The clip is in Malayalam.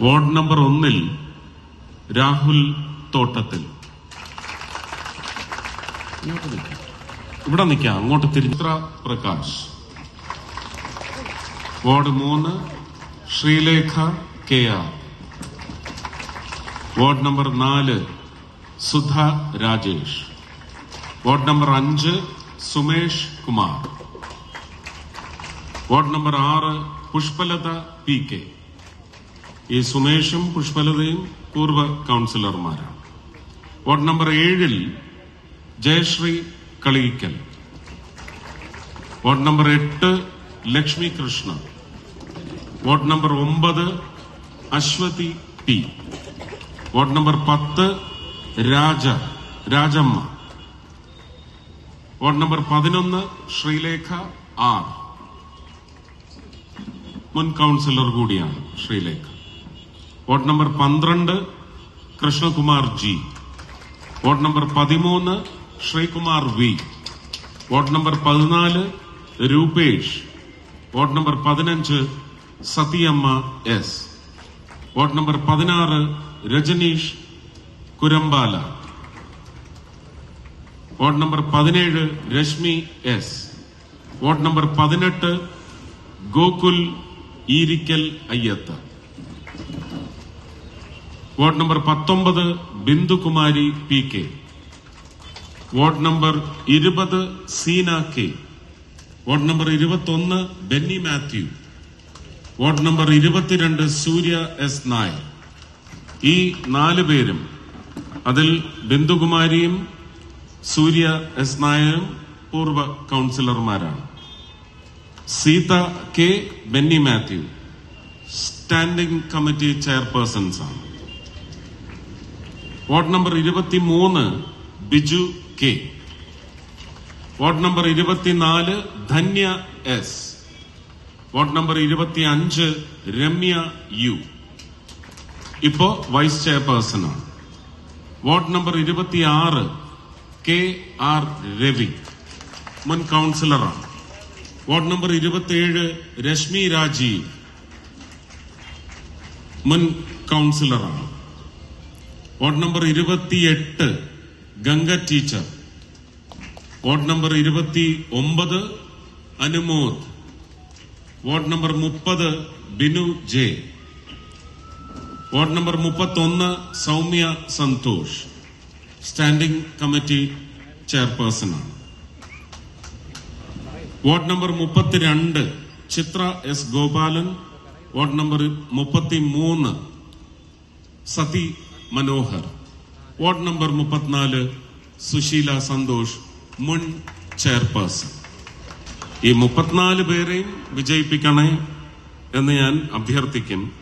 വാർഡ് നമ്പർ ഒന്നിൽ രാഹുൽ തോട്ടത്തിൽ. ഇവിടെ നിൽക്കാം അങ്ങോട്ട് തിരിത്ര പ്രകാശ്. വാർഡ് മൂന്ന് Sreelekha K R. Ward number നാല് സുധ രാജേഷ്. വാർഡ് നമ്പർ അഞ്ച് സുമേഷ് കുമാർ. വാർഡ് നമ്പർ ആറ് പുഷ്പലത പി കെ. ഈ സുമേഷും പുഷ്പലതയും പൂർവ കൗൺസിലർമാരാണ്. വാർഡ് നമ്പർ ഏഴിൽ ജയശ്രീ കളിയിക്കൽ വാർഡ് നമ്പർ എട്ട് ലക്ഷ്മി കൃഷ്ണ വാർഡ് നമ്പർ ഒമ്പത് അശ്വതി പി. വാർഡ് നമ്പർ പത്ത് രാജ രാജമ്മ. വാർഡ് നമ്പർ പതിനൊന്ന് ശ്രീലേഖ ആർ. മുൻ കൗൺസിലർ കൂടിയാണ് ശ്രീലേഖ. വാർഡ് നമ്പർ പന്ത്രണ്ട് കൃഷ്ണകുമാർ ജി. വോട്ട് നമ്പർ പതിമൂന്ന് ശ്രീകുമാർ വി. വോട്ട് നമ്പർ പതിനാല് രൂപേഷ്. വോട്ട് നമ്പർ പതിനഞ്ച് സതിയമ്മ എസ്. വോട്ട് നമ്പർ പതിനാറ് രജനീഷ് കുരമ്പാല. വോട്ട് നമ്പർ പതിനേഴ് രശ്മി എസ്. വോട്ട് നമ്പർ പതിനെട്ട് ഗോകുൽ ഈരിക്കൽ അയ്യത്ത്. വാർഡ് നമ്പർ പത്തൊമ്പത് Bindukumari P K. Ward number ഇരുപത് സീന കെ. വാർഡ് നമ്പർ ഇരുപത്തൊന്ന് ബെന്നി മാത്യു. വാർഡ് നമ്പർ ഇരുപത്തിരണ്ട് സൂര്യ എസ് നായർ. ഈ നാല് പേരും അതിൽ ബിന്ദുകുമാരിയും സൂര്യ എസ് നായരും പൂർവ കൗൺസിലർമാരാണ്. Seetha K Benny Mathew. Standing committee chairpersons ആണ് വാർഡ് നമ്പർ ഇരുപത്തിമൂന്ന് ബിജു കെ. വാർഡ് നമ്പർ ഇരുപത്തിനാല് ധന്യ എസ്. വാർഡ് നമ്പർ ഇരുപത്തി അഞ്ച് രമ്യ യു. ഇപ്പോ വൈസ് ചെയർപേഴ്സണാണ്. വാർഡ് നമ്പർ ഇരുപത്തി ആറ് കെ ആർ രവി. മുൻ കൗൺസിലറാണ്. വാർഡ് നമ്പർ ഇരുപത്തിയേഴ് രശ്മി രാജീവ്. മുൻ കൗൺസിലറാണ്. വാർഡ് നമ്പർ ഇരുപത്തിയെട്ട് ഗംഗ ടീച്ചർ. വാർഡ് നമ്പർ ഇരുപത്തി ഒമ്പത് അനുമോദ്. വാർഡ് നമ്പർ മുപ്പത് ബിനു ജെ. വാർഡ് നമ്പർ മുപ്പത്തൊന്ന് സൗമ്യ സന്തോഷ്. സ്റ്റാൻഡിംഗ് കമ്മിറ്റി ചെയർപേഴ്സണാണ്. വാർഡ് നമ്പർ മുപ്പത്തിരണ്ട് Chithra S Gopalan. Ward number മുപ്പത്തി മൂന്ന് സതി മനോഹർ. വാർഡ് നമ്പർ മുപ്പത്തിനാല് സുശീല സന്തോഷ് മുൻ ചെയർപേഴ്സൺ. ഈ മുപ്പത്തിനാല് പേരെയും വിജയിപ്പിക്കണേ എന്ന് ഞാൻ അഭ്യർത്ഥിക്കും